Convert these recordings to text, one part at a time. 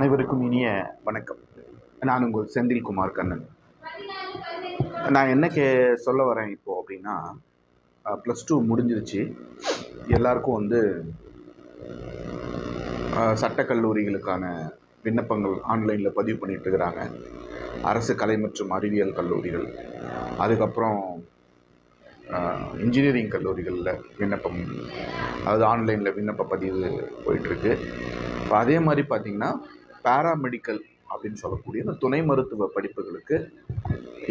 அனைவருக்கும் இனிய வணக்கம். நான் உங்கள் செந்தில்குமார் கண்ணன். நான் என்ன கே சொல்ல வரேன் இப்போது அப்படின்னா ப்ளஸ் டூ முடிஞ்சிருச்சு. எல்லாருக்கும் வந்து சட்டக்கல்லூரிகளுக்கான விண்ணப்பங்கள் ஆன்லைனில் பதிவு பண்ணிகிட்ருக்கிறாங்க அரசு கலை மற்றும் அறிவியல் கல்லூரிகள். அதுக்கப்புறம் இன்ஜினியரிங் கல்லூரிகளில் விண்ணப்பம் அதாவது ஆன்லைனில் விண்ணப்ப பதிவு போயிட்டுருக்கு இப்போ அதே மாதிரி பார்த்திங்கன்னா பேராமெடிக்கல் அப்படின்னு சொல்லக்கூடிய இந்த துணை மருத்துவ படிப்புகளுக்கு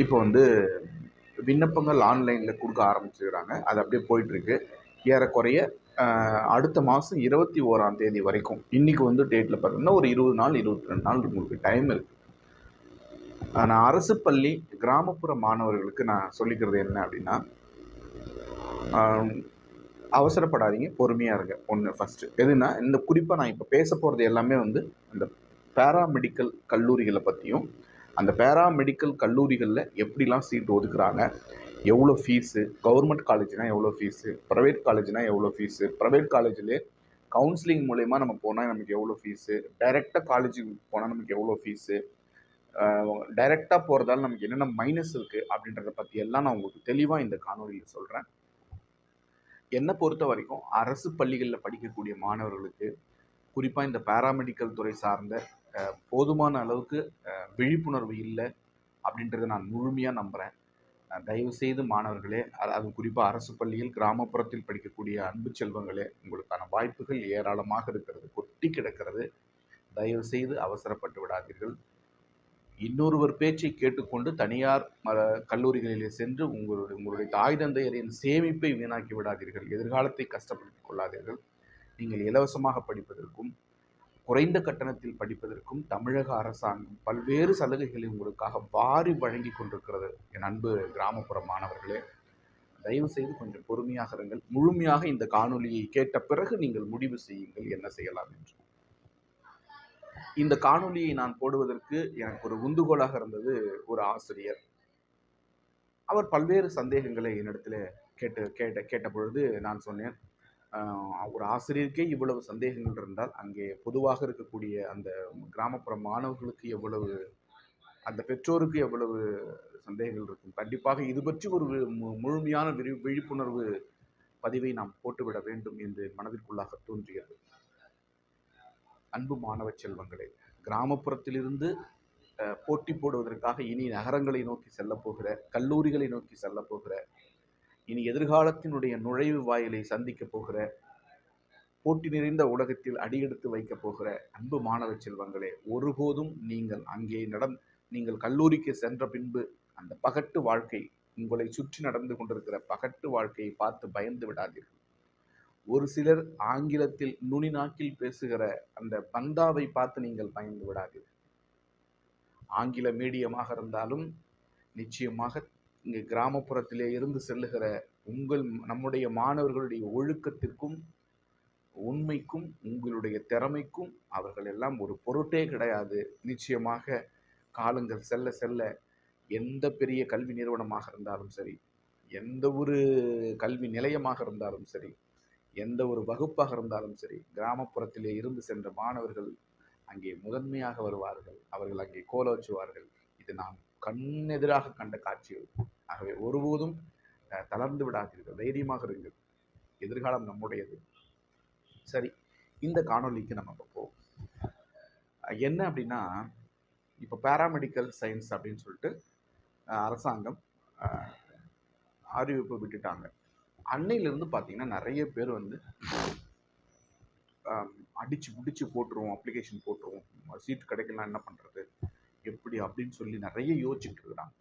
இப்போ வந்து விண்ணப்பங்கள் ஆன்லைனில் கொடுக்க ஆரம்பிச்சுக்கிறாங்க அது அப்படியே போயிட்டுருக்கு. ஏறக்குறைய அடுத்த மாதம் இருபத்தி ஓராம் தேதி வரைக்கும் இன்றைக்கி வந்து டேட்டில் பார்த்தீங்கன்னா ஒரு இருபது நாள் இருபத்தி ரெண்டு நாள் உங்களுக்கு டைம் இருக்குது நான் அரசு பள்ளி கிராமப்புற மாணவர்களுக்கு நான் சொல்லிக்கிறது என்ன அப்படின்னா அவசரப்படாதீங்க பொறுமையாக இருங்க. ஒன்று ஃபஸ்ட்டு எதுனா இந்த குறிப்பாக நான் இப்போ பேச போகிறது எல்லாமே வந்து அந்த பேராமெடிக்கல் கல்லூரிகளை பற்றியும் அந்த பேராமெடிக்கல் கல்லூரிகளில் எப்படிலாம் சீட் ஒதுக்குறாங்க எவ்வளோ ஃபீஸு கவர்மெண்ட் காலேஜ்னால் எவ்வளோ ஃபீஸு ப்ரைவேட் காலேஜ்னால் எவ்வளோ ஃபீஸு ப்ரைவேட் காலேஜ்லேயே கவுன்சிலிங் மூலயமா நம்ம போனால் நமக்கு எவ்வளோ ஃபீஸு டைரெக்டாக காலேஜுக்கு போனால் நமக்கு எவ்வளோ ஃபீஸு டைரெக்டாக போகிறதால நமக்கு என்னென்ன மைனஸ் இருக்குது அப்படின்றத பற்றி எல்லாம் நான் உங்களுக்கு தெளிவாக இந்த காணொலியில் சொல்கிறேன் என்னை பொறுத்த வரைக்கும் அரசு பள்ளிகளில் படிக்கக்கூடிய மாணவர்களுக்கு குறிப்பாக இந்த பேராமெடிக்கல் துறை சார்ந்த போதுமான அளவுக்கு விழிப்புணர்வு இல்லை அப்படின்றத நான் முழுமையாக நம்புகிறேன் தயவுசெய்து மாணவர்களே அது அது குறிப்பாக அரசு பள்ளியில் கிராமப்புறத்தில் படிக்கக்கூடிய அன்பு செல்வங்களே உங்களுக்கான வாய்ப்புகள் ஏராளமாக இருக்கிறது கொட்டி கிடக்கிறது. தயவு செய்து அவசரப்பட்டு விடாதீர்கள். இன்னொருவர் பேச்சை கேட்டுக்கொண்டு தனியார் ம கல்லூரிகளிலே சென்று உங்களுடைய உங்களுடைய தாய் தந்தையரின் சேமிப்பை வீணாக்கி விடாதீர்கள். எதிர்காலத்தை கஷ்டப்படுத்திக் கொள்ளாதீர்கள். நீங்கள் இலவசமாக படிப்பதற்கும் குறைந்த கட்டணத்தில் படிப்பதற்கும் தமிழக அரசாங்கம் பல்வேறு சலுகைகளை உங்களுக்காக வாரி வழங்கி கொண்டிருக்கிறது. என் அன்பு கிராமப்புற மாணவர்களே தயவு செய்து கொஞ்சம் பொறுமையாக இருங்கள். முழுமையாக இந்த காணொலியை கேட்ட பிறகு நீங்கள் முடிவு செய்யுங்கள் என்ன செய்யலாம் என்று. இந்த காணொலியை நான் போடுவதற்கு எனக்கு ஒரு உந்துகோலாக இருந்தது ஒரு ஆசிரியர். அவர் பல்வேறு சந்தேகங்களை என்னிடத்தில் கேட்டு கேட்ட கேட்ட பொழுது நான் சொன்னேன் ஒரு ஆசிரியருக்கே இவ்வளவு சந்தேகங்கள் இருந்தால் அங்கே பொதுவாக இருக்கக்கூடிய அந்த கிராமப்புற மாணவர்களுக்கு எவ்வளவு அந்த பெற்றோருக்கு எவ்வளவு சந்தேகங்கள் இருக்கும்? கண்டிப்பாக இது பற்றி ஒரு மு- முழுமையான விரி விழிப்புணர்வு பதிவை நாம் போட்டுவிட வேண்டும் என்று மனதிற்குள்ளாக தோன்றியது. அன்பு மாணவ செல்வங்களே கிராமப்புறத்திலிருந்து போட்டி போடுவதற்காக இனி நகரங்களை நோக்கி செல்லப்போகிற கல்லூரிகளை நோக்கி செல்லப்போகிற இனி எதிர்காலத்தினுடைய நுழைவு வாயிலை சந்திக்கப் போகிற போட்டி நிறைந்த உலகத்தில் அடியெடுத்து வைக்கப் போகிற அன்பு மாணவ செல்வங்களே ஒருபோதும் நீங்கள் அங்கே நடம் நீங்கள் கல்லூரிக்கு சென்ற பின்பு அந்த பகட்டு வாழ்க்கை உங்களை சுற்றி நடந்து கொண்டிருக்கிற பகட்டு வாழ்க்கையை பார்த்து பயந்து விடாதீர்கள். ஒரு சிலர் ஆங்கிலத்தில் நுனி நாக்கில் பேசுகிற அந்த பந்தாவை பார்த்து நீங்கள் பயந்து விடாதீர்கள். ஆங்கில மீடியமாக இருந்தாலும் நிச்சயமாக இங்கே கிராமப்புறத்திலே இருந்து செல்லுகிற உங்கள் நம்முடைய மாணவர்களுடைய ஒழுக்கத்திற்கும் உண்மைக்கும் உங்களுடைய திறமைக்கும் அவர்கள் எல்லாம் ஒரு பொருட்டே கிடையாது. நிச்சயமாக காலங்கள் செல்ல செல்ல எந்த பெரிய கல்வி நிறுவனமாக இருந்தாலும் சரி எந்த ஒரு கல்வி நிலையமாக இருந்தாலும் சரி எந்த ஒரு வகுப்பாக இருந்தாலும் சரி கிராமப்புறத்திலே இருந்து சென்ற மாணவர்கள் அங்கே முதன்மையாக வருவார்கள். அவர்கள் அங்கே கோல வச்சுவார்கள் இது நான் கண்ணெதிராக கண்ட காட்சிகள். ஆகவே ஒருபோதும் தளர்ந்து விடாதீர்கள். தைரியமாக இருங்கள். எதிர்காலம் நம்முடையது. சரி இந்த காணொளிக்கு நம்ம இப்போ போவோம். என்ன அப்படின்னா இப்போ பேராமெடிக்கல் சயின்ஸ் அப்படின்னு சொல்லிட்டு அரசாங்கம் அறிவிப்பு விட்டுட்டாங்க. அன்னையிலேருந்து பார்த்தீங்கன்னா நிறைய பேர் வந்து அடித்து அடிச்சு போட்டுருவோம் அப்ளிகேஷன் போட்டுருவோம். சீட் கிடைக்கலாம் என்ன பண்ணுறது எப்படி அப்படின்னு சொல்லி நிறைய யோசிச்சுட்டு இருக்கிறாங்க.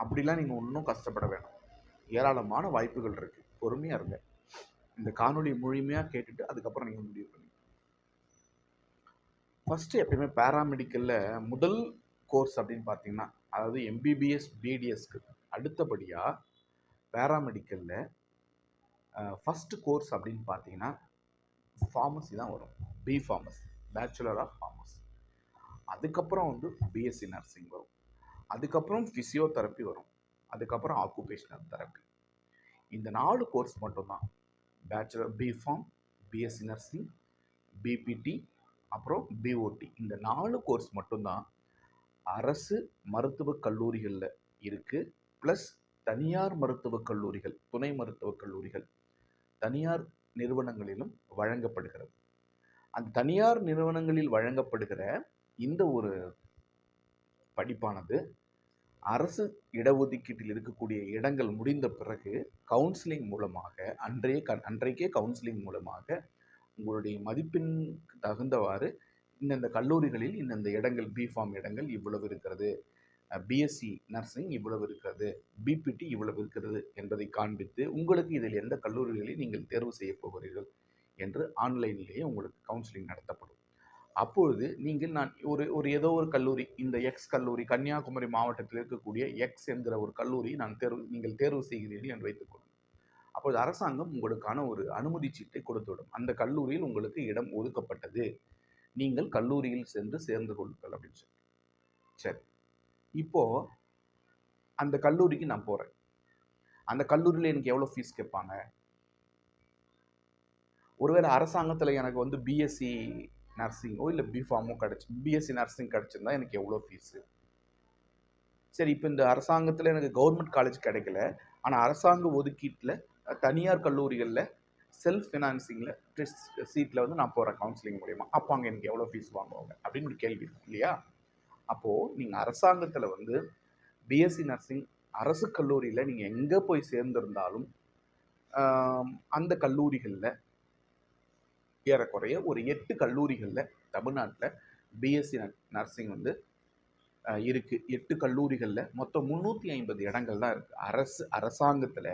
அப்படிலாம் நீங்கள் ஒன்றும் கஷ்டப்பட வேணாம். ஏராளமான வாய்ப்புகள் இருக்குது பொறுமையாக இருங்க. இந்த காணொளி முழுமையாக கேட்டுட்டு அதுக்கப்புறம் நீங்கள் முடிவு பண்ணுங்க ஃபஸ்ட்டு எப்பயுமே பேராமெடிக்கலில் முதல் கோர்ஸ் அப்படின்னு பார்த்தீங்கன்னா அதாவது எம்பிபிஎஸ் பிடிஎஸ்க்கு அடுத்தபடியாக பேராமெடிக்கலில் ஃபஸ்ட்டு கோர்ஸ் அப்படின்னு பார்த்தீங்கன்னா ஃபார்மசி தான் வரும். B pharmacy bachelor of pharmacy அதுக்கப்புறம் வந்து பிஎஸ்சி நர்சிங் வரும். அதுக்கப்புறம் ஃபிசியோதெரப்பி வரும். அதுக்கப்புறம் ஆக்குபேஷனல் தெரப்பி இந்த நாலு கோர்ஸ் மட்டும்தான். Bachelor BPharm BSc nursing BPT அப்புறம் பிஓடி இந்த நாலு கோர்ஸ் மட்டும்தான் அரசு மருத்துவக் கல்லூரிகளில் இருக்குது ப்ளஸ் தனியார் மருத்துவக் கல்லூரிகள் துணை மருத்துவக் கல்லூரிகள் தனியார் நிறுவனங்களிலும் வழங்கப்படுகிறது. அந்த தனியார் நிறுவனங்களில் வழங்கப்படுகிற இந்த ஒரு படிப்பானது அரசு இடஒதுக்கீட்டில் இருக்கக்கூடிய இடங்கள் முடிந்த பிறகு கவுன்சிலிங் மூலமாக அன்றைய க அன்றைக்கே கவுன்சிலிங் மூலமாக உங்களுடைய மதிப்பெண்ணுக்கு தகுந்தவாறு இந்தந்த கல்லூரிகளில் இந்தந்த இடங்கள் பிஃபார்ம் இடங்கள் இவ்வளவு இருக்கிறது. பிஎஸ்சி நர்சிங் இவ்வளவு இருக்கிறது. பிபிடி இவ்வளவு இருக்கிறது என்பதை காண்பித்து உங்களுக்கு இதில் எந்த கல்லூரிகளை நீங்கள் தேர்வு செய்ய போகிறீர்கள் என்று ஆன்லைனிலேயே உங்களுக்கு கவுன்சிலிங் நடத்தப்படும். அப்பொழுது நீங்கள் நான் ஒரு ஒரு ஏதோ ஒரு கல்லூரி இந்த எக்ஸ் கல்லூரி கன்னியாகுமரி மாவட்டத்தில் இருக்கக்கூடிய எக்ஸ் என்கிற ஒரு கல்லூரி நான் தேர்வு நீங்கள் தேர்வு செய்கிறீர்கள் என்று வைத்துக்கொள்ளும் அப்போது அரசாங்கம் உங்களுக்கான ஒரு அனுமதி சீட்டை கொடுத்துவிடும். அந்த கல்லூரியில் உங்களுக்கு இடம் ஒதுக்கப்பட்டது. நீங்கள் கல்லூரியில் சென்று சேர்ந்து கொள்ளுங்கள் அப்படின்னு சொல்லி. சரி. இப்போ அந்த கல்லூரிக்கு நான் போகிறேன் அந்த கல்லூரியில் எனக்கு எவ்வளோ ஃபீஸ் கேட்பாங்க? ஒருவேளை அரசாங்கத்தில் எனக்கு வந்து பிஎஸ்சி நர்சிங்கோ இல்லை பிஃபார்மோ கிடச்சி பிஎஸ்சி நர்சிங் கிடச்சிருந்தா எனக்கு எவ்வளோ ஃபீஸு சரி இப்போ இந்த அரசாங்கத்தில் எனக்கு கவர்மெண்ட் காலேஜ் கிடைக்கல. ஆனால் அரசாங்க ஒதுக்கீட்டில் தனியார் கல்லூரிகளில் செல்ஃப் ஃபினான்சிங்கில் சீட்டில் வந்து நான் போகிறேன் கவுன்சிலிங் மூலியமாக அப்போ அங்கே எனக்கு எவ்வளோ ஃபீஸ் வாங்குவாங்க? அப்படின்னு ஒரு கேள்வி இருக்கும் இல்லையா? அப்போது நீங்கள் அரசாங்கத்தில் வந்து பிஎஸ்சி நர்சிங் அரசு கல்லூரியில் நீங்கள் எங்கே போய் சேர்ந்திருந்தாலும் அந்த கல்லூரிகளில் ஏறக்குறைய ஒரு எட்டு கல்லூரிகளில் தமிழ்நாட்டில் பிஎஸ்சி நர்சிங் வந்து இருக்குது எட்டு கல்லூரிகளில் மொத்தம் முந்நூற்றி ஐம்பது இடங்கள் தான் இருக்குது அரசு அரசாங்கத்தில்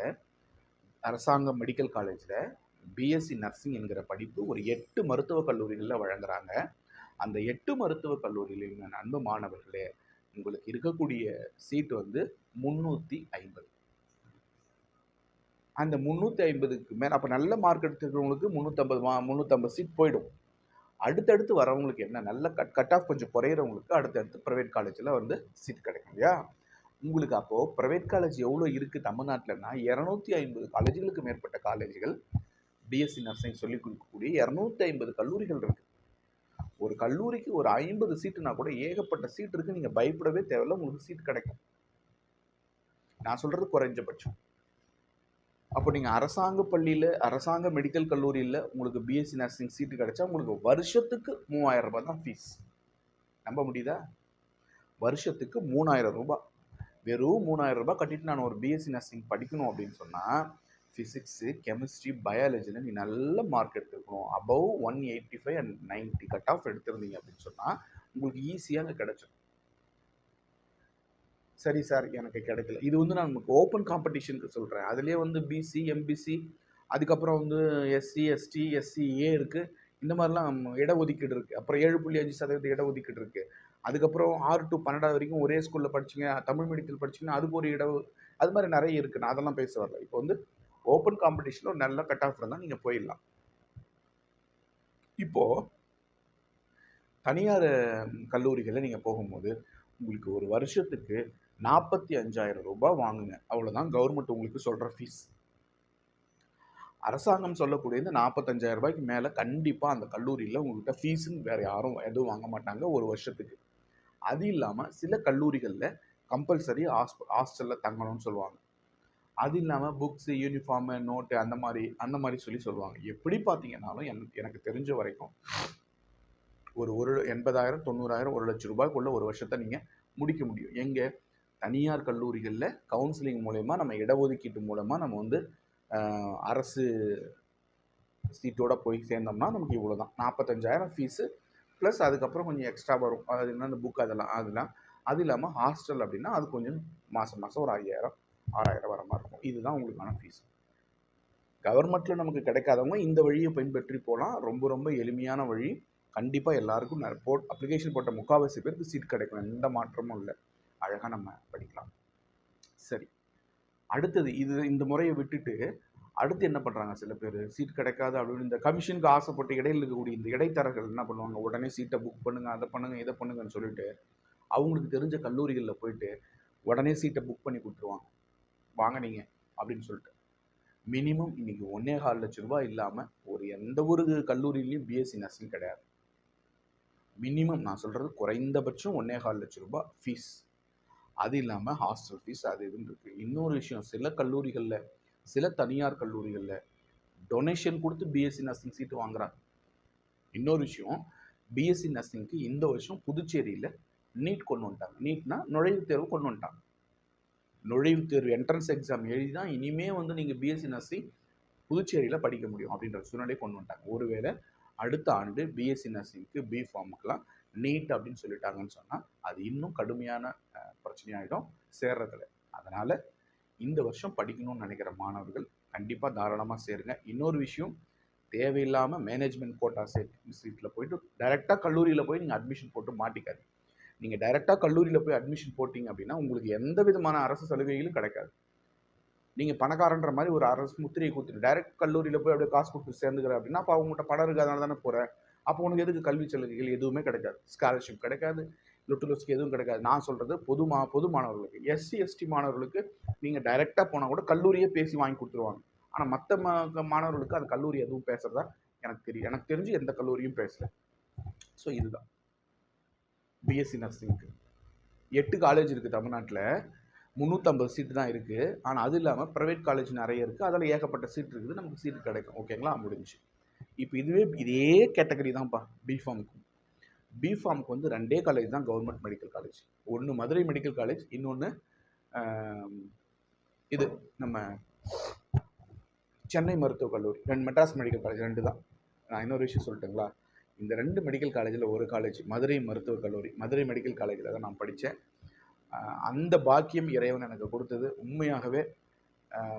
அரசாங்க மெடிக்கல் காலேஜில் பிஎஸ்சி நர்சிங் என்கிற படிப்பு ஒரு எட்டு மருத்துவக் கல்லூரிகளில் வழங்குறாங்க. அந்த எட்டு மருத்துவக் கல்லூரியில் அன்பு மாணவர்களே உங்களுக்கு இருக்கக்கூடிய சீட் வந்து முந்நூற்றி ஐம்பது. அந்த முந்நூற்றி ஐம்பதுக்கு மேலே அப்போ நல்ல மார்க் எடுத்துக்கிறவங்களுக்கு முந்நூற்றம்பது மா முந்நூற்றம்பது சீட் போயிடும். அடுத்தடுத்து வரவங்களுக்கு என்ன? நல்ல கட் கட் ஆஃப் கொஞ்சம் குறையிறவங்களுக்கு அடுத்தடுத்து ப்ரைவேட் காலேஜில் வந்து சீட் கிடைக்கும் இல்லையா? உங்களுக்கு அப்போது ப்ரைவேட் காலேஜ் எவ்வளோ இருக்குது தமிழ்நாட்டில்னா இரநூத்தி ஐம்பது காலேஜுகளுக்கு மேற்பட்ட காலேஜுகள் பிஎஸ்சி நர்சிங் சொல்லிக் கொடுக்கக்கூடிய இரநூத்தி ஐம்பது கல்லூரிகள் இருக்குது ஒரு கல்லூரிக்கு ஒரு ஐம்பது சீட்டுனா கூட ஏகப்பட்ட சீட் இருக்குது நீங்கள் பயப்படவே தேவையில்ல உங்களுக்கு சீட் கிடைக்கும். நான் சொல்கிறது குறைஞ்சபட்சம். அப்போ நீங்கள் அரசாங்க பள்ளியில் அரசாங்க மெடிக்கல் கல்லூரியில் உங்களுக்கு பிஎஸ்சி நர்சிங் சீட்டு கிடைச்சா உங்களுக்கு வருஷத்துக்கு மூவாயிரம் ரூபாய் தான் ஃபீஸ் நம்ப முடியுதா? வருஷத்துக்கு மூணாயிரம் ரூபாய். வெறும் மூணாயிரம் ரூபாய் கட்டிட்டு நான் ஒரு பிஎஸ்சி நர்சிங் படிக்கணும் அப்படின்னு சொன்னால் ஃபிசிக்ஸு கெமிஸ்ட்ரி பயாலஜியில் நீ நல்ல mark எடுத்துருக்கணும் above one eighty five and ninety cut off எடுத்திருந்தீங்க அப்படின்னு சொன்னால் உங்களுக்கு ஈஸியாக அங்கே கிடச்சிடும் சரி சார் எனக்கு கிடைக்கல. இது வந்து நான் நமக்கு ஓப்பன் காம்படிஷனுக்கு சொல்கிறேன் அதுலேயே வந்து பிசி எம்பிசி அதுக்கப்புறம் வந்து எஸ்சி எஸ்டி எஸ்சிஏ இருக்குது இந்த மாதிரிலாம் இடஒதுக்கீடு இருக்குது அப்புறம் ஏழு புள்ளி அஞ்சு சதவீத இடஒதுக்கீடு இருக்குது அதுக்கப்புறம் ஆறு டு பன்னெண்டாவது வரைக்கும் ஒரே ஸ்கூலில் படிச்சீங்க தமிழ் மீடியத்தில் படிச்சீங்கன்னா அதுக்கு ஒரு இட அது மாதிரி நிறைய இருக்குது நான் அதெல்லாம் பேச வரல. இப்போ வந்து ஓப்பன் காம்படிஷனில் ஒரு நல்ல கட் ஆஃப் இருந்தால் நீங்கள் போயிடலாம். இப்போது தனியார் கல்லூரிகளில் நீங்கள் போகும்போது உங்களுக்கு ஒரு வருஷத்துக்கு நாற்பத்தி அஞ்சாயிரம் ரூபாய் வாங்குங்க. அவ்வளோதான் கவர்மெண்ட் உங்களுக்கு சொல்கிற ஃபீஸ் அரசாங்கம் சொல்லக்கூடிய இந்த நாற்பத்தஞ்சாயிரம் ரூபாய்க்கு மேலே கண்டிப்பாக அந்த கல்லூரியில் உங்கள்கிட்ட ஃபீஸுன்னு வேறு யாரும் எதுவும் வாங்க மாட்டாங்க ஒரு வருஷத்துக்கு. அது இல்லாமல் சில கல்லூரிகளில் கம்பல்சரி ஹாஸ்ப ஹாஸ்டலில் தங்கணும்னு சொல்லுவாங்க. அது இல்லாமல் புக்ஸு யூனிஃபார்மு நோட்டு அந்த மாதிரி அந்த மாதிரி சொல்லி சொல்லுவாங்க. எப்படி பார்த்தீங்கன்னாலும் என் எனக்கு தெரிஞ்ச வரைக்கும் ஒரு ஒரு எண்பதாயிரம் தொண்ணூறாயிரம் ஒரு லட்சம் ரூபாய்க்குள்ள ஒரு வருஷத்தை நீங்கள் முடிக்க முடியும். எங்கே? தனியார் கல்லூரிகளில் கவுன்சிலிங் மூலயமா நம்ம இடஒதுக்கீட்டு மூலமாக நம்ம வந்து அரசு சீட்டோட போய் சேர்ந்தோம்னா நமக்கு இவ்வளோ தான் நாற்பத்தஞ்சாயிரம் ஃபீஸு ப்ளஸ் அதுக்கப்புறம் கொஞ்சம் எக்ஸ்ட்ரா வரும். அது என்ன அந்த புக் அதெல்லாம் அதெல்லாம். அது இல்லாமல் ஹாஸ்டல் அப்படின்னா அது கொஞ்சம் மாதம் மாதம் ஒரு ஐயாயிரம் ஆறாயிரம் வர மாதிரி இருக்கும். இதுதான் உங்களுக்கான ஃபீஸ் கவர்மெண்ட்டில் நமக்கு கிடைக்காதவங்க இந்த வழியை பின்பற்றி போகலாம். ரொம்ப ரொம்ப எளிமையான வழி. கண்டிப்பாக எல்லாருக்கும் போட் அப்ளிகேஷன் போட்ட முக்கால்வாசி பேருக்கு சீட் கிடைக்கும். எந்த மாற்றமும் இல்லை. அழகாக நம்ம படிக்கலாம். சரி. அடுத்தது இது இந்த முறையை விட்டுட்டு அடுத்து என்ன பண்ணுறாங்க சில பேர்? சீட் கிடைக்காது அப்படின்னு இந்த கமிஷனுக்கு ஆசைப்பட்டு இடையில இருக்கக்கூடிய இந்த இடைத்தரகர்கள் என்ன பண்ணுவாங்க? உடனே சீட்டை புக் பண்ணுங்கள் அதை பண்ணுங்கள் இதை பண்ணுங்கன்னு சொல்லிட்டு அவங்களுக்கு தெரிஞ்ச கல்லூரிகளில் போயிட்டு உடனே சீட்டை புக் பண்ணி கொடுத்துருவாங்க. வாங்க நீங்கள் அப்படின்னு சொல்லிட்டு. மினிமம் இன்னைக்கு ஒன்னே கால் லட்ச ரூபா இல்லாமல் ஒரு எந்த ஒரு கல்லூரியிலையும் பிஎஸ்சி நர்சிங் கிடையாது. மினிமம் நான் சொல்கிறது குறைந்தபட்சம் ஒன்றே கால் லட்ச ரூபா ஃபீஸ் அது இல்லாமல் ஹாஸ்டல் ஃபீஸ் அது இதுன்னு இருக்குது இன்னொரு விஷயம் சில கல்லூரிகளில் சில தனியார் கல்லூரிகளில் டொனேஷன் கொடுத்து பிஎஸ்சி நர்சிங் சீட்டு வாங்குறாங்க. இன்னொரு விஷயம் பிஎஸ்சி நர்சிங்க்கு இந்த வருஷம் புதுச்சேரியில் நீட் கொண்டு வந்துட்டாங்க. நீட்னா நுழைவுத் தேர்வு கொண்டு வந்துட்டாங்க. நுழைவுத் தேர்வு என்ட்ரன்ஸ் எக்ஸாம் எழுதி தான் இனிமே வந்து நீங்கள் பிஎஸ்சி நர்சிங் புதுச்சேரியில் படிக்க முடியும் அப்படின்ற சூழ்நிலை கொண்டு வந்துட்டாங்க. ஒருவேளை அடுத்த ஆண்டு பிஎஸ்சி நர்சிங்க்கு பி ஃபார்முக்கெலாம் நீட் அப்படின்னு சொல்லிட்டாங்கன்னு சொன்னால் அது இன்னும் கடுமையான பிரச்சனையாகிடும் பிரச்சனையாயிடும் சேர்றதில்ல. அதனால் இந்த வருஷம் படிக்கணும்னு நினைக்கிற மாணவர்கள் கண்டிப்பாக தாராளமாக சேருங்க. இன்னொரு விஷயம் தேவையில்லாமல் மேனேஜ்மெண்ட் கோட்டா சீட் சீட்டில் போயிட்டு டைரெக்டாக கல்லூரியில் போய் நீங்கள் அட்மிஷன் போட்டு மாட்டிக்காது நீங்கள் டைரெக்டாக கல்லூரியில் போய் அட்மிஷன் போட்டிங்க அப்படின்னா உங்களுக்கு எந்த விதமான அரசு சலுகைகளும் கிடைக்காது. நீங்கள் பணக்காரன்ற மாதிரி ஒரு அரசு முத்திரையை கொடுத்துட்டு டைரக்ட் கல்லூரியில் போய் அப்படியே காசு கொடுத்து சேர்ந்துக்கிற அப்படின்னா அப்போ அவங்கள்ட்ட பணம் இருக்காதனால தானே போகிறேன் அப்போ உனக்கு எதுக்கு கல்வி சலுகைகள் எதுவுமே கிடைக்காது? ஸ்காலர்ஷிப் கிடைக்காது. லுட்டுலஸ்க்கு எதுவும் கிடைக்காது. நான் சொல்கிறது பொது மா பொது மாணவர்களுக்கு. எஸ்சி எஸ்டி மாணவர்களுக்கு நீங்கள் டைரெக்டாக போனால் கூட கல்லூரியே பேசி வாங்கி கொடுத்துருவாங்க. ஆனால் மற்ற மா மாணவர்களுக்கு அந்த கல்லூரி எதுவும் பேசுகிறதா எனக்கு தெரியும் எனக்கு தெரிஞ்சு எந்த கல்லூரியும் பேசல. ஸோ இதுதான். பிஎஸ்சி நர்சிங்க்கு எட்டு காலேஜ் இருக்குது தமிழ்நாட்டில். முந்நூற்றம்பது சீட்டு தான் இருக்குது ஆனால் அது இல்லாமல் ப்ரைவேட் காலேஜ் நிறைய இருக்குது அதில் ஏகப்பட்ட சீட் இருக்குது. நமக்கு சீட்டு கிடைக்கும். ஓகேங்களா முடிஞ்சு இப்போ இதுவே இதே கேட்டகரி தான்ப்பா பிஃபார்முக்கு பிஃபார்முக்கு வந்து ரெண்டே காலேஜ் தான் கவர்மெண்ட் மெடிக்கல் காலேஜ் ஒன்று மதுரை மெடிக்கல் காலேஜ் இன்னொன்று இது நம்ம சென்னை மருத்துவக் கல்லூரி. ரெண்டு மெட்ராஸ் மெடிக்கல் காலேஜ் ரெண்டு தான். நான் இன்னொரு விஷயம் சொல்லட்டுங்களா? இந்த ரெண்டு மெடிக்கல் காலேஜில் ஒரு காலேஜ் மதுரை மருத்துவக் கல்லூரி. மதுரை மெடிக்கல் காலேஜில் தான் நான் படித்தேன். அந்த பாக்கியம் இறைவன் எனக்கு கொடுத்தது. உண்மையாகவே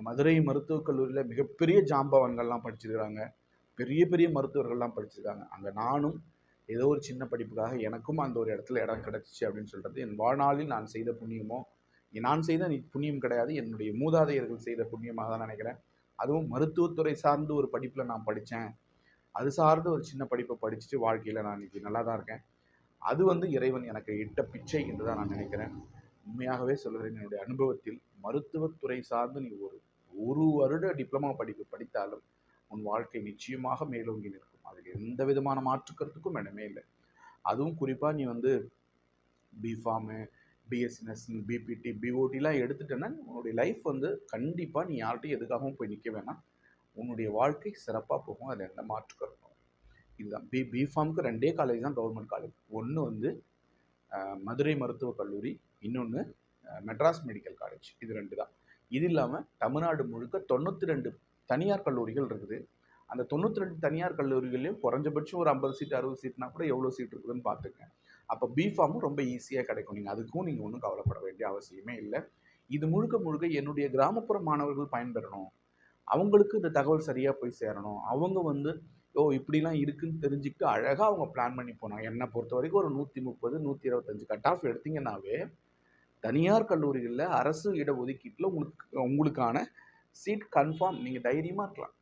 மதுரை மருத்துவக் கல்லூரியில் மிகப்பெரிய ஜாம்பவான்கள்லாம் படிச்சிருக்கிறாங்க. பெரிய பெரிய மருத்துவர்கள்லாம் படிச்சிருக்காங்க. அங்கே நானும் ஏதோ ஒரு சின்ன படிப்புக்காக எனக்கும் அந்த ஒரு இடத்துல இடம் கிடச்சிச்சு அப்படின்னு சொல்கிறது என் வாழ்நாளில் நான் செய்த புண்ணியமோ நான் செய்த புண்ணியம் கிடையாது என்னுடைய மூதாதையர்கள் செய்த புண்ணியமாக தான் நினைக்கிறேன். அதுவும் மருத்துவத்துறை சார்ந்து ஒரு படிப்பில் நான் படித்தேன். அது சார்ந்து ஒரு சின்ன படிப்பை படிச்சுட்டு வாழ்க்கையில் நான் இன்னைக்கு நல்லா தான் இருக்கேன். அது வந்து இறைவன் எனக்கு இட்ட பிச்சை என்று தான் நான் நினைக்கிறேன். உண்மையாகவே சொல்கிறேன் என்னுடைய அனுபவத்தில் மருத்துவத்துறை சார்ந்து நீ ஒரு ஒரு வருட டிப்ளமா படிப்பு படித்தாலும் உன் வாழ்க்கை நிச்சயமாக மேலோங்கி நிற்கும். அதில் எந்த விதமான மாற்றுக்கிறதுக்கும் இடமே இல்லை. அதுவும் குறிப்பாக நீ வந்து பிஃபார்மு பிஎஸ்என்எஸ் பிபிடி பிஓடிலாம் எடுத்துட்டேன்னா உன்னுடைய லைஃப் வந்து கண்டிப்பாக நீ யார்கிட்டையும் எதுக்காகவும் போய் நிற்க வேணாம். உன்னுடைய வாழ்க்கை சிறப்பாக போகும். அதில் எந்த மாற்றுக்கிறதும் இதுதான். பி பிஃபார்முக்கு ரெண்டே காலேஜ் தான் கவர்மெண்ட் காலேஜ் ஒன்று வந்து மதுரை மருத்துவக் கல்லூரி இன்னொன்று மெட்ராஸ் மெடிக்கல் காலேஜ் இது ரெண்டு தான். இது இல்லாமல் தமிழ்நாடு முழுக்க தொண்ணூற்றி ரெண்டு தனியார் கல்லூரிகள் இருக்குது. அந்த தொண்ணூற்றி ரெண்டு தனியார் கல்லூரிகள்லையும் குறைஞ்சபட்சம் ஒரு ஐம்பது சீட் அறுபது சீட்னா கூட எவ்வளோ சீட் இருக்குதுன்னு பார்த்துங்க அப்போ பிஃபார்மும் ரொம்ப ஈஸியாக கிடைக்கும். நீங்கள் அதுக்கும் நீங்கள் ஒன்றும் கவலைப்பட வேண்டிய அவசியமே இல்லை. இது முழுக்க முழுக்க என்னுடைய கிராமப்புற மாணவர்கள் பயன்பெறணும். அவங்களுக்கு இந்த தகவல் சரியாக போய் சேரணும். அவங்க வந்து ஓ இப்படிலாம் இருக்குன்னு தெரிஞ்சுக்கிட்டு அழகாக அவங்க பிளான் பண்ணி போனாங்க. என்னை பொறுத்த வரைக்கும் ஒரு நூற்றி முப்பது நூற்றி இருபத்தஞ்சு கட் ஆஃப் எடுத்தீங்கன்னாவே தனியார் கல்லூரிகளில் அரசு இடஒதுக்கீட்டில் உங்களுக்கு உங்களுக்கான சீட் கன்ஃபார்ம் நீங்கள் தைரியமாக இருக்கலாம்.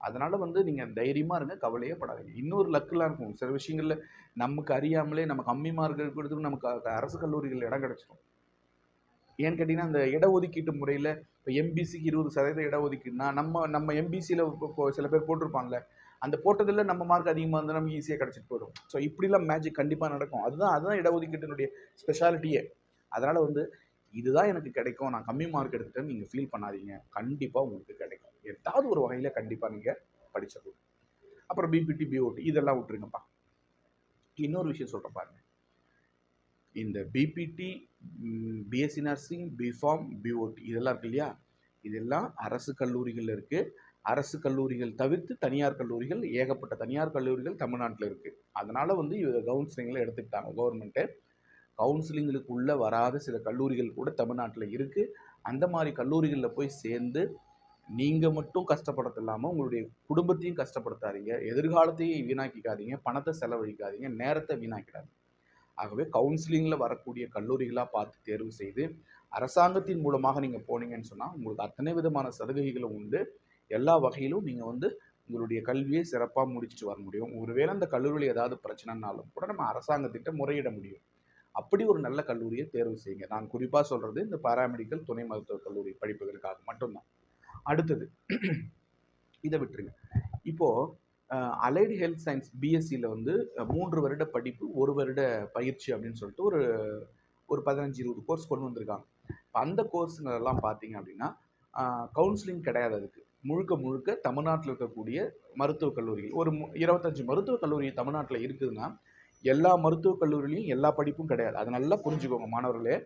அதனால் வந்து நீங்கள் தைரியமாக இருங்க கவலையே படாதீங்க. இன்னொரு லக்கெலாம் இருக்கும். சில விஷயங்களில் நமக்கு அறியாமலே நம்ம கம்மி மார்க் எடுக்கிறதுக்கு நமக்கு அரசு கல்லூரிகளில் இடம் கிடச்சிடும் ஏன்னு கேட்டிங்கன்னா அந்த இடஒதுக்கீட்டு முறையில் இப்போ எம்பிசிக்கு இருபது சதவீத இடஒதுக்கீடுனா நம்ம நம்ம எம்பிசியில் இப்போ சில பேர் போட்டிருப்பாங்கல்ல அந்த போட்டதில் நம்ம மார்க் அதிகமாக இருந்தால் நமக்கு ஈஸியாக கிடச்சிட்டு போயிடும். ஸோ இப்படிலாம் மேஜிக் கண்டிப்பாக நடக்கும். அதுதான் அதுதான் இடஒதுக்கீட்டினுடைய ஸ்பெஷாலிட்டியே அதனால் வந்து இதுதான் எனக்கு கிடைக்கும். நான் கம்மி மார்க் எடுத்துட்டேன் நீங்கள் ஃபீல் பண்ணாதீங்க. கண்டிப்பாக உங்களுக்கு கிடைக்கும். ஏதாவது ஒரு வகையில் கண்டிப்பாக நீங்கள் படிச்சிடலாம் அப்புறம் பிபிடி பிஓடி இதெல்லாம் விட்டுருங்கப்பா. இன்னொரு விஷயம் சொல்கிறேன் பாருங்க. இந்த BPT BSc nursing BPharm BOT இதெல்லாம் இருக்கு இல்லையா? இதெல்லாம் அரசு கல்லூரிகள் இருக்குது அரசு கல்லூரிகள் தவிர்த்து தனியார் கல்லூரிகள் ஏகப்பட்ட தனியார் கல்லூரிகள் தமிழ்நாட்டில் இருக்குது அதனால் வந்து கவுன்சிலிங்கில் எடுத்துக்கிட்டாங்க. கவர்மெண்ட்டு கவுன்சிலிங்களுக்கு உள்ளே வராத சில கல்லூரிகள் கூட தமிழ்நாட்டில் இருக்குது அந்த மாதிரி கல்லூரிகளில் போய் சேர்ந்து நீங்கள் மட்டும் கஷ்டப்படுறது இல்லாமல் உங்களுடைய குடும்பத்தையும் கஷ்டப்படுத்தாதீங்க. எதிர்காலத்தையும் வீணாக்கிக்காதீங்க. பணத்தை செலவழிக்காதீங்க. நேரத்தை வீணாக்கிடாதீங்க. ஆகவே கவுன்சிலிங்கில் வரக்கூடிய கல்லூரிகளாக பார்த்து தேர்வு செய்து அரசாங்கத்தின் மூலமாக நீங்கள் போனீங்கன்னு சொன்னால் உங்களுக்கு அத்தனை விதமான சலுகைகளும் உண்டு. எல்லா வகையிலும் நீங்கள் வந்து உங்களுடைய கல்வியை சிறப்பாக முடிச்சுட்டு வர முடியும். ஒருவேளை அந்த கல்லூரியில் ஏதாவது பிரச்சனைனாலும் கூட நம்ம அரசாங்கத்திட்ட முறையிட முடியும். அப்படி ஒரு நல்ல கல்லூரியை தேர்வு செய்யுங்க. நான் குறிப்பாக சொல்கிறது இந்த பாராமெடிக்கல் துணை மருத்துவக் கல்லூரி படிப்புகளுக்காக மட்டும்தான். அடுத்தது இதை விட்டுருங்க. இப்போது அலைடு ஹெல்த் சயின்ஸ் பிஎஸ்சியில் வந்து மூன்று வருட படிப்பு ஒரு வருட பயிற்சி அப்படின்னு சொல்லிட்டு ஒரு ஒரு பதினஞ்சு இருபது கோர்ஸ் கொண்டு வந்திருக்காங்க. இப்போ அந்த கோர்ஸுங்களெல்லாம் பார்த்தீங்க அப்படின்னா கவுன்சிலிங் கிடையாது அதுக்கு. முழுக்க முழுக்க தமிழ்நாட்டில் இருக்கக்கூடிய மருத்துவக் கல்லூரிகள் ஒரு இருபத்தஞ்சி மருத்துவக் கல்லூரி தமிழ்நாட்டில் இருக்குதுன்னா எல்லா மருத்துவக் கல்லூரிலையும் எல்லா படிப்பும் கிடையாது. அதை நல்லா புரிஞ்சுக்கோங்க மாணவர்களே.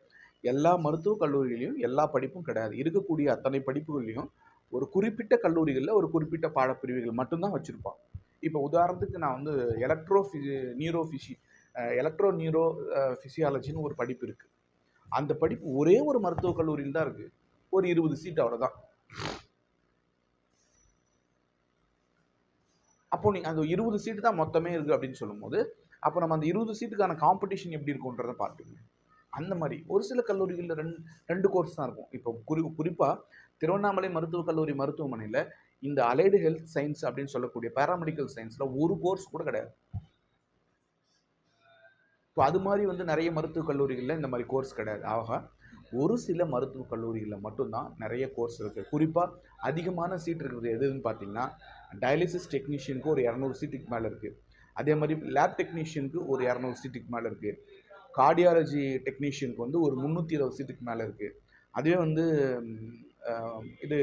எல்லா மருத்துவக் கல்லூரியிலையும் எல்லா படிப்பும் கிடையாது. இருக்கக்கூடிய அத்தனை படிப்புகள்லையும் ஒரு குறிப்பிட்ட கல்லூரிகளில் ஒரு குறிப்பிட்ட பாடப்பிரிவுகள் மட்டும்தான் வச்சுருப்பான் இப்போ உதாரணத்துக்கு நான் வந்து electro neuro physio electro neuro ஃபிசியாலஜின்னு ஒரு படிப்பு இருக்குது அந்த படிப்பு ஒரே ஒரு மருத்துவக் கல்லூரியில் தான் இருக்குது ஒரு இருபது சீட் அவ்வளோதான் அப்போ நீங்கள் அந்த இருபது சீட்டு தான் மொத்தமே இருக்குது அப்படின்னு சொல்லும்போது அப்போ நம்ம அந்த இருபது சீட்டுக்கான காம்படிஷன் எப்படி இருக்குன்றதை பார்த்துக்கணும் அந்த மாதிரி. ஒரு சில கல்லூரிகளில் ரெண்டு ரெண்டு கோர்ஸ் தான் இருக்கும். இப்போ குறி குறிப்பாக திருவண்ணாமலை மருத்துவக் கல்லூரி மருத்துவமனையில் இந்த அலைடு ஹெல்த் சயின்ஸ் அப்படின்னு சொல்லக்கூடிய பேராமெடிக்கல் சயின்ஸில் ஒரு கோர்ஸ் கூட கிடையாது. இப்போ அது மாதிரி வந்து நிறைய மருத்துவக் கல்லூரிகளில் இந்த மாதிரி கோர்ஸ் கிடையாது. ஆக ஒரு சில மருத்துவக் கல்லூரிகளில் மட்டும்தான் நிறைய கோர்ஸ் இருக்குது குறிப்பாக அதிகமான சீட் இருக்கிறது எதுன்னு பார்த்தீங்கன்னா டயாலிசிஸ் டெக்னீஷியனுக்கு ஒரு இரநூறு சீட்டுக்கு மேலே இருக்குது அதே மாதிரி லேப் டெக்னீஷியனுக்கு ஒரு இரநூறு சீட்டுக்கு மேலே இருக்குது கார்டியாலஜி டெக்னீஷியனுக்கு வந்து ஒரு முந்நூற்றி இருபது சீட்டுக்கு மேலே இருக்குது அதுவே வந்து இது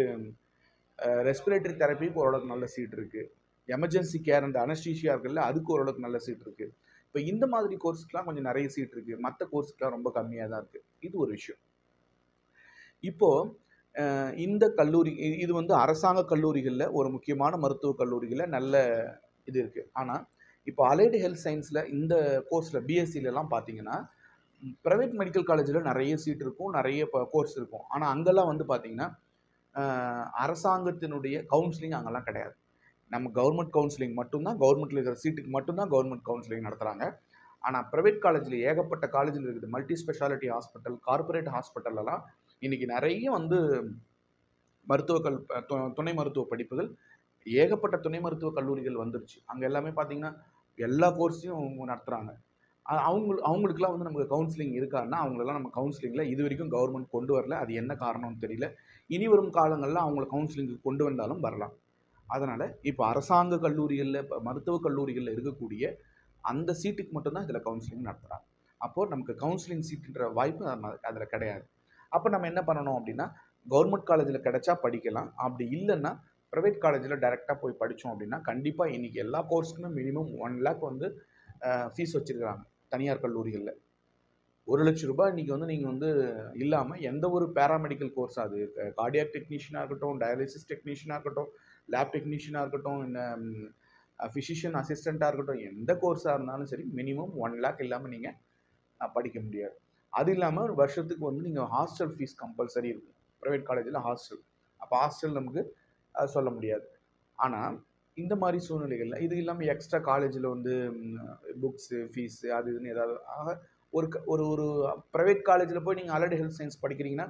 ரெஸ்பிரேட்டரி தெரப்பிக்கு ஓரளவுக்கு நல்ல சீட் இருக்குது எமர்ஜென்சி கேர் அந்த அனஸ்டீஷியா இருக்குல்ல அதுக்கு ஓரளவுக்கு நல்ல சீட் இருக்குது இப்போ இந்த மாதிரி கோர்ஸ்க்குலாம் கொஞ்சம் நிறைய சீட் இருக்குது மற்ற கோர்ஸ்க்குலாம் ரொம்ப கம்மியாக தான் இருக்குது இது ஒரு விஷயம். இப்போது இந்த கல்லூரி இது வந்து அரசாங்க கல்லூரிகளில் ஒரு முக்கியமான மருத்துவக் கல்லூரிகளில் நல்ல இது இருக்குது ஆனால் இப்போ அலைடு ஹெல்த் சயின்ஸில் இந்த கோர்ஸில் பிஎஸ்சிலலாம் பார்த்தீங்கன்னா ப்ரைவேட் மெடிக்கல் காலேஜில் நிறைய சீட் இருக்கும் நிறைய கோர்ஸ் இருக்கும். ஆனால் அங்கெல்லாம் வந்து பார்த்தீங்கன்னா அரசாங்கத்தினுடைய கவுன்சிலிங் அங்கெல்லாம் கிடையாது. நம்ம கவர்மெண்ட் கவுன்சிலிங் மட்டும்தான் கவர்மெண்ட்டில் இருக்கிற சீட்டுக்கு மட்டும்தான் கவர்மெண்ட் கவுன்சிலிங் நடத்துகிறாங்க ஆனால் ப்ரைவேட் காலேஜில் ஏகப்பட்ட காலேஜில் இருக்குது. மல்டி ஸ்பெஷாலிட்டி ஹாஸ்பிட்டல் கார்ப்பரேட் ஹாஸ்பிட்டல்லலாம் இன்றைக்கி நிறைய வந்து மருத்துவ கல் துணை மருத்துவ படிப்புகள் ஏகப்பட்ட துணை மருத்துவ கல்லூரிகள் வந்துருச்சு. அங்கே எல்லாமே பார்த்தீங்கன்னா எல்லா கோர்ஸையும் அவங்க நடத்துகிறாங்க அவங்க அவங்களுக்குலாம் வந்து நமக்கு கவுன்சிலிங் இருக்காருன்னா அவங்களெல்லாம் நம்ம கவுன்சிலிங்கில் இது வரைக்கும் கவர்மெண்ட் கொண்டு வரல. அது என்ன காரணம்னு தெரியல. இனி வரும் காலங்களில் அவங்கள கவுன்சிலிங்க்கு கொண்டு வந்தாலும் வரலாம். அதனால் இப்போ அரசாங்க கல்லூரிகளில் இப்போ மருத்துவக் கல்லூரிகளில் இருக்கக்கூடிய அந்த சீட்டுக்கு மட்டும்தான் இதில் கவுன்சிலிங் நடத்துகிறாங்க அப்போது நமக்கு கவுன்சிலிங் சீட்டுன்ற வாய்ப்பு அதில் கிடையாது. அப்போ நம்ம என்ன பண்ணணும் அப்படின்னா கவர்மெண்ட் காலேஜில் கிடைச்சா படிக்கலாம். அப்படி இல்லைன்னா ப்ரைவேட் காலேஜில் டைரெக்டாக போய் படித்தோம் அப்படின்னா கண்டிப்பாக இன்றைக்கி எல்லா கோர்ஸுக்குமே மினிமம் ஒன் லேக் வந்து ஃபீஸ் வச்சுருக்கிறாங்க தனியார் கல்லூரிகளில். ஒரு லட்ச ரூபாய் இன்றைக்கி வந்து நீங்கள் வந்து இல்லாமல் எந்த ஒரு பேராமெடிக்கல் கோர்ஸ் அது கார்டியாக் டெக்னீஷியனாக இருக்கட்டும் டயாலிசிஸ் டெக்னீஷியனாக இருக்கட்டும் லேப் டெக்னீஷியனாக இருக்கட்டும் இந்த ஃபிசிஷியன் அசிஸ்டண்ட்டாக இருக்கட்டும் எந்த கோர்ஸாக இருந்தாலும் சரி மினிமம் ஒன் லேக் இல்லாமல் நீங்கள் படிக்க முடியாது. அது இல்லாமல் வருஷத்துக்கு வந்து நீங்கள் ஹாஸ்டல் ஃபீஸ் கம்பல்சரி இருக்கும். ப்ரைவேட் காலேஜில் ஹாஸ்டல் அப்போ ஹாஸ்டல் நமக்கு சொல்ல முடியாது. ஆனால் இந்த மாதிரி சூழ்நிலைகளில் இது இல்லாமல் எக்ஸ்ட்ரா காலேஜில் வந்து புக்ஸு ஃபீஸு அது இதுன்னு ஏதாவது ஆக ஒரு க- ஒரு ஒரு ப்ரைவேட் காலேஜில் போய் நீங்கள் ஆல்ரெடி ஹெல்த் சயின்ஸ் படிக்கிறீங்கன்னா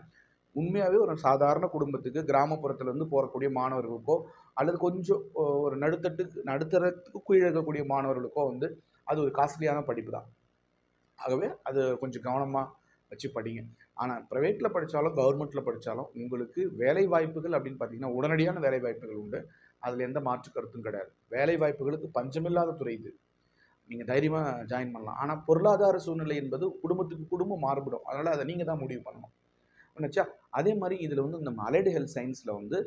உண்மையாகவே ஒரு சாதாரண குடும்பத்துக்கு கிராமப்புறத்தில் இருந்து போகக்கூடிய மாணவர்களுக்கோ அல்லது கொஞ்சம் ஒரு நடுத்தட்டுக்கு நடுத்தரத்துக்கு கீழே இருக்கக்கூடிய மாணவர்களுக்கோ வந்து அது ஒரு காஸ்ட்லியான படிப்பு தான் ஆகவே அது கொஞ்சம் கவனமாக வச்சு படிங்க. ஆனால் ப்ரைவேட்டில் படித்தாலும் கவர்மெண்ட்டில் படித்தாலும் உங்களுக்கு வேலை வாய்ப்புகள் அப்படின்னு பார்த்தீங்கன்னா உடனடியான வேலை வாய்ப்புகள் உண்டு. அதில் எந்த மாற்று கருத்தும் கிடையாது. வேலை வாய்ப்புகளுக்கு பஞ்சமில்லாத துறை இது. நீங்கள் தைரியமாக ஜாயின் பண்ணலாம். ஆனால் பொருளாதார சூழ்நிலை என்பது குடும்பத்துக்கு குடும்பம் மாறுபடும். அதனால் அதை நீங்கள் தான் முடிவு பண்ணணும். ஒன்றுச்சா அதே மாதிரி இதில் வந்து நம்ம அலைடு ஹெல்த் சயின்ஸில் வந்து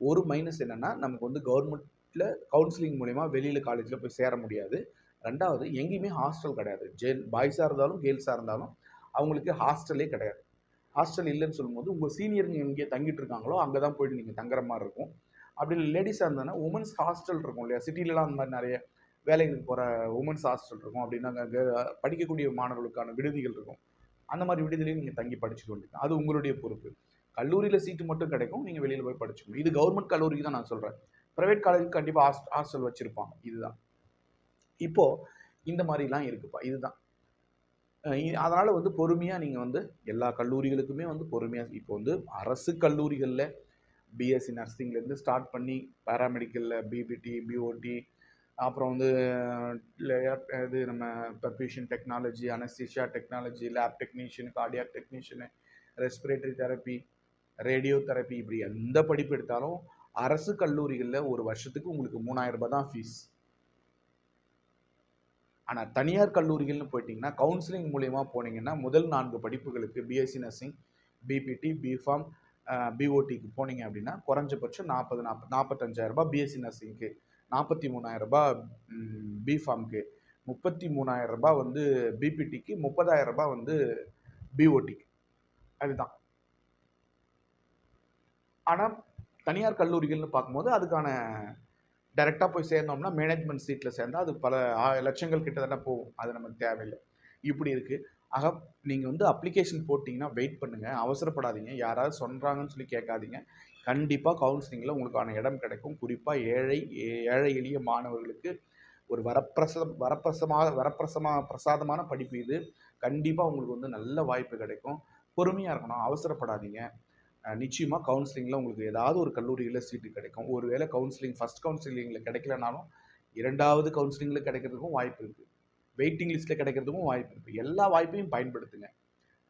ஒரு மைனஸ் என்னென்னா நமக்கு வந்து கவர்மெண்ட்டில் கவுன்சிலிங் மூலயமா வெளியில் காலேஜில் போய் சேர முடியாது. ரெண்டாவது எங்கேயுமே ஹாஸ்டல் கிடையாது. ஜெல் பாய்ஸாக இருந்தாலும் கேர்ள்ஸாக இருந்தாலும் அவங்களுக்கு ஹாஸ்டலே கிடையாது. ஹாஸ்டல் இல்லைன்னு சொல்லும்போது உங்கள் சீனியருங்க எங்கே தங்கிட்டு இருக்காங்களோ அங்கே தான் போயிட்டு நீங்கள் தங்குற மாதிரி இருக்கும். அப்படி லேடிஸாக இருந்தாங்கன்னா உமன்ஸ் ஹாஸ்டல் இருக்கும் இல்லையா? சிட்டிலலாம் அந்த மாதிரி நிறைய வேலைக்கு போகிற உமன்ஸ் ஹாஸ்டல் இருக்கும். அப்படின்னா அங்கே படிக்கக்கூடிய மாணவர்களுக்கான விடுதிகள் இருக்கும். அந்த மாதிரி விடுதிலையும் நீங்கள் தங்கி படிச்சுக்க வேண்டியது அது உங்களுடைய பொறுப்பு. கல்லூரியில் சீட்டு மட்டும் கிடைக்கும். நீங்கள் வெளியில் போய் படிச்சுக்கணும். இது கவர்மெண்ட் கல்லூரிக்கு தான் நான் சொல்கிறேன் ப்ரைவேட் காலேஜுக்கு கண்டிப்பாக ஹாஸ்ட் ஹாஸ்டல் வச்சுருப்பாங்க. இதுதான். இப்போது இந்த மாதிரிலாம் இருக்குப்பா. இதுதான். அதனால் வந்து பொறுமையாக நீங்கள் வந்து எல்லா கல்லூரிகளுக்குமே வந்து பொறுமையாக இப்போ வந்து அரசு கல்லூரிகளில் பிஎஸ்சி நர்சிங்லேருந்து ஸ்டார்ட் பண்ணி பேராமெடிக்கலில் பிபிடி பிஓடி அப்புறம் வந்து இது நம்ம perfusion technology anaesthesia technology lab technician cardiac technician respiratory therapy radio therapy இப்படி எந்த படிப்பு எடுத்தாலும் அரசு கல்லூரிகளில் ஒரு வருஷத்துக்கு உங்களுக்கு மூணாயிரம் ரூபாய் தான் ஃபீஸ் ஆனால் தனியார் கல்லூரிகள்னு போயிட்டீங்கன்னா கவுன்சிலிங் மூலியமாக போனீங்கன்னா முதல் நான்கு படிப்புகளுக்கு BSc nursing BPT B Pharm பிஓடிக்கு போனீங்க அப்படின்னா குறைஞ்சபட்சம் நாற்பது நாற்ப நாற்பத்தஞ்சாயிரரூபா பிஎஸ்சி நர்சிங்க்கு நாற்பத்தி மூணாயிரரூபா பிஃபார்ம்க்கு முப்பத்தி மூணாயிரரூபா வந்து பிபிடிக்கு முப்பதாயிரரூபா வந்து பிஓடிக்கு அதுதான். ஆனால் தனியார் கல்லூரிகள்னு பார்க்கும்போது அதுக்கான டைரெக்டாக போய் சேர்ந்தோம்னா மேனேஜ்மெண்ட் சீட்டில் சேர்ந்தால் அது பல லட்சங்கள் லட்சங்கள் கிட்டத்தட்ட போகும். அது நமக்கு தேவையில்லை. இப்படி இருக்குது ஆக நீங்கள் வந்து அப்ளிகேஷன் போட்டிங்கன்னா வெயிட் பண்ணுங்கள் அவசரப்படாதீங்க. யாராவது சொல்கிறாங்கன்னு சொல்லி கேட்காதீங்க. கண்டிப்பாக கவுன்சிலிங்கில் உங்களுக்கான இடம் கிடைக்கும். குறிப்பாக ஏழை ஏ- ஏழை எளிய மாணவர்களுக்கு ஒரு வரப்பிரசம் வரப்பிரசமாக வரப்பிரசமா பிரசாதமான படிப்பு இது. கண்டிப்பாக உங்களுக்கு வந்து நல்ல வாய்ப்பு கிடைக்கும். பொறுமையாக இருக்கணும். அவசரப்படாதீங்க. நிச்சயமாக கவுன்சிலிங்கில் உங்களுக்கு ஏதாவது ஒரு கல்லூரியில் சீட்டு கிடைக்கும். ஒருவேளை கவுன்சிலிங் ஃபஸ்ட் கவுன்சிலிங்கில் கிடைக்கலனாலும் இரண்டாவது கவுன்சிலிங்கில் கிடைக்கிறதுக்கும் வாய்ப்பு இருக்குது வெயிட்டிங் லிஸ்ட்டில் கிடைக்கிறதுக்கும் வாய்ப்பு இருக்குது எல்லா வாய்ப்பையும் பயன்படுத்துங்க.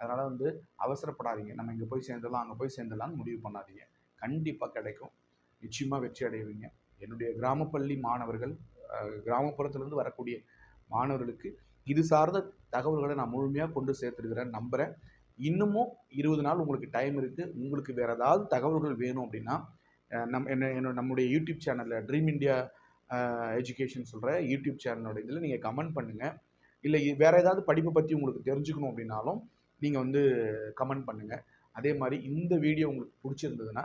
அதனால் வந்து அவசரப்படாதீங்க. நம்ம இங்கே போய் சேர்ந்துடலாம் அங்கே போய் சேர்ந்துடலாம்னு முடிவு பண்ணாதீங்க. கண்டிப்பாக கிடைக்கும். நிச்சயமாக வெற்றி அடைவீங்க. என்னுடைய கிராமப்பள்ளி மாணவர்கள் கிராமப்புறத்துலேருந்து வரக்கூடிய மாணவர்களுக்கு இது சார்ந்த தகவல்களை நான் முழுமையாக கொண்டு சேர்த்துருக்கிறேன். நம்புகிறேன் இன்னமும் இருபது நாள் உங்களுக்கு டைம் இருக்குது உங்களுக்கு வேறு ஏதாவது தகவல்கள் வேணும் அப்படின்னா நம் என்ன என்னோட நம்முடைய யூடியூப் சேனலில் ட்ரீம் இண்டியா எஜுகேஷன் சொல்கிற யூடியூப் சேனலோட இதில் நீங்கள் கமெண்ட் பண்ணுங்கள் இல்லை வேறு ஏதாவது படிப்பை பற்றி உங்களுக்கு தெரிஞ்சுக்கணும் அப்படின்னாலும் நீங்கள் வந்து கமெண்ட் பண்ணுங்கள் அதே மாதிரி இந்த வீடியோ உங்களுக்கு பிடிச்சிருந்ததுன்னா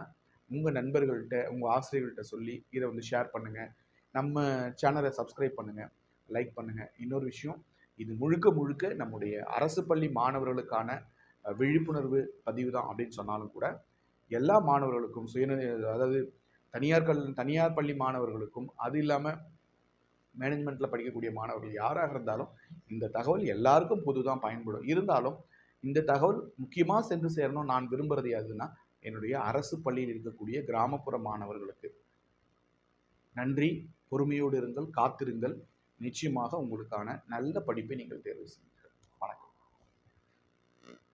உங்கள் நண்பர்கள்ட்ட உங்கள் ஆசிரியர்கள்ட்ட சொல்லி இதை வந்து ஷேர் பண்ணுங்கள் நம்ம சேனலை சப்ஸ்கிரைப் பண்ணுங்கள் லைக் பண்ணுங்கள் இன்னொரு விஷயம் இது முழுக்க முழுக்க நம்முடைய அரசு பள்ளி மாணவர்களுக்கான விழிப்புணர்வு பதிவு தான் அப்படின்னு சொன்னாலும் கூட எல்லா மாணவர்களுக்கும் சுயநிலை அதாவது தனியார் கல் தனியார் பள்ளி மாணவர்களுக்கும் அது இல்லாமல் மேனேஜ்மெண்ட்டில் படிக்கக்கூடிய மாணவர்கள் யாராக இருந்தாலும் இந்த தகவல் எல்லாருக்கும் பொது தான் பயன்படும். இருந்தாலும் இந்த தகவல் முக்கியமாக சென்று சேரணும் நான் விரும்புகிறது எதுனா என்னுடைய அரசு பள்ளியில் இருக்கக்கூடிய கிராமப்புற மாணவர்களுக்கு. நன்றி பொறுமையோடு இருங்கள் காத்திருங்கள். நிச்சயமாக உங்களுக்கான நல்ல படிப்பை நீங்கள் தேர்வு செய்யுங்கள்.